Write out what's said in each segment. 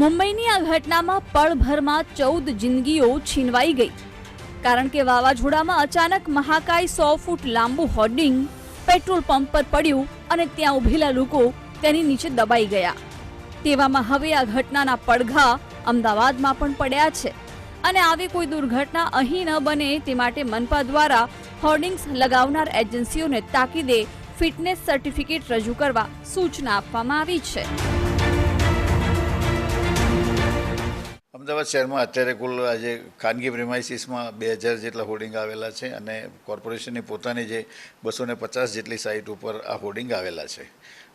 મુંબઈની આ ઘટનામાં પળભરમાં ચૌદ જિંદગીઓ છીનવાઈ ગઈ. કારણ કે વાવાઝોડામાં અચાનક મહાકાય સો ફૂટ લાંબુ હોર્ડિંગ, પેટ્રોલ પંપ પર પડ્યું અને ત્યાં ઉભેલા લોકો તેની નીચે દબાઈ ગયા. તેવામાં હવે આ ઘટનાના પડઘા અમદાવાદમાં પણ પડ્યા છે. અને આવી કોઈ દુર્ઘટના અહીં ન બને તે માટે મનપા દ્વારા હોર્ડિંગ્સ લગાવનાર એજન્સીઓને તાકીદે ફિટનેસ સર્ટિફિકેટ રજૂ કરવા સૂચના આપવામાં આવી છે. અમદાવાદ શહેરમાં અત્યારે કુલ આજે ખાનગી પ્રિમાઇસીસમાં બે હજાર જેટલા હોર્ડિંગ આવેલા છે અને કોર્પોરેશનની પોતાની જે બસો ને પચાસ જેટલી સાઇટ ઉપર આ હોર્ડિંગ આવેલા છે.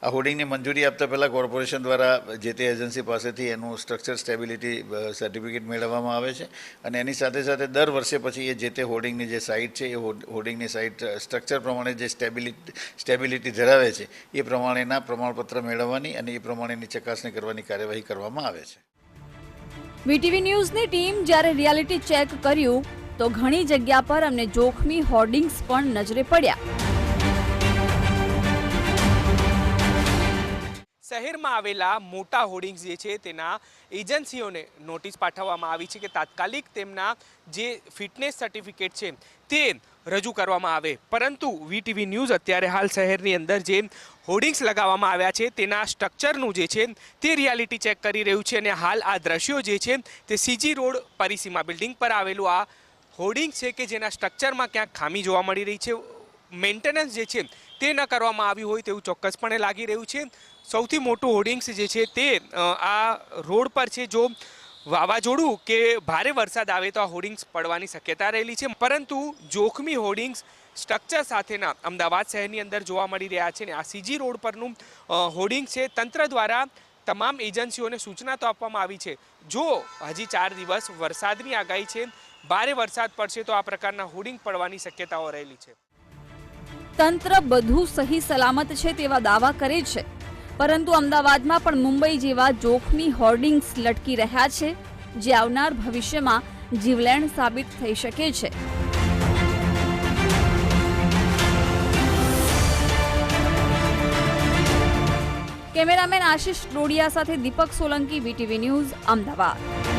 આ હોર્ડિંગની મંજૂરી આપતા પહેલાં કોર્પોરેશન દ્વારા જે તે એજન્સી પાસેથી એનું સ્ટ્રક્ચર સ્ટેબિલિટી સર્ટિફિકેટ મેળવવામાં આવે છે અને એની સાથે સાથે દર વર્ષે પછી એ જે તે હોર્ડિંગની જે સાઇટ છે, એ હોર્ડ- હોર્ડિંગની સાઇટ સ્ટ્રક્ચર પ્રમાણે જે સ્ટેબિલિટી સ્ટેબિલિટી ધરાવે છે, એ પ્રમાણેના પ્રમાણપત્ર મેળવવાની અને એ પ્રમાણેની ચકાસણી કરવાની કાર્યવાહી કરવામાં આવે છે. વીટીવી ન્યૂઝની ટીમ જ્યારે રિયાલિટી ચેક કર્યું, તો ઘણી જગ્યા પર અમને જોખમી હોર્ડિંગ્સ પણ નજરે પડ્યા. શહેરમાં આવેલા મોટા હોર્ડિંગ્સ જે છે તેના એજન્સીઓને નોટિસ પાઠવવામાં આવી છે કે તાત્કાલિક તેમના જે ફિટનેસ સર્ટિફિકેટ છે તે રજૂ કરવામાં આવે. પરંતુ વીટીવી ન્યૂઝ અત્યારે હાલ શહેરની અંદર જે હોર્ડિંગ્સ લગાવવામાં આવ્યા છે તેના સ્ટ્રક્ચરનું જે છે તે રિયાલિટી ચેક કરી રહ્યું છે અને હાલ આ દ્રશ્યો જે છે તે સીજી રોડ પરિસીમા બિલ્ડિંગ પર આવેલું આ હોર્ડિંગ છે કે જેના સ્ટ્રક્ચરમાં ક્યાંક ખામી જોવા મળી રહી છે. મેન્ટેનન્સ જે છે તે ન કરવામાં આવ્યું હોય તેવું ચોક્કસપણે લાગી રહ્યું છે. સૌથી મોટું હોર્ડિંગ્સ જે છે તે આ રોડ પર છે. જો વાવાઝોડું કે ભારે વરસાદ આવે તો આ હોર્ડિંગ્સ પડવાની શક્યતા રહેલી છે. પરંતુ જોખમી હોર્ડિંગ્સ સ્ટ્રક્ચર સાથેના અમદાવાદ શહેરની અંદર જોવા મળી રહ્યા છે ને આ સીજી રોડ પરનું હોર્ડિંગ છે. તંત્ર દ્વારા તમામ એજન્સીઓને સૂચના તો આપવામાં આવી છે. જો હજી ચાર દિવસ વરસાદની આગાહી છે, ભારે વરસાદ પડશે તો આ પ્રકારના હોર્ડિંગ પડવાની શક્યતાઓ રહેલી છે. તંત્ર બધું સહી સલામત છે તેવા દાવા કરે છે. પરંતુ અમદાવાદમાં પણ મુંબઈ જેવા જોખમી હોર્ડિંગ્સ લટકી રહ્યા છે, જે આવનાર ભવિષ્યમાં જીવલેણ સાબિત થઈ શકે છે. કેમેરામેન આશિષ ડોડિયા સાથે દીપક સોલંકી, વીટીવી ન્યૂઝ, અમદાવાદ.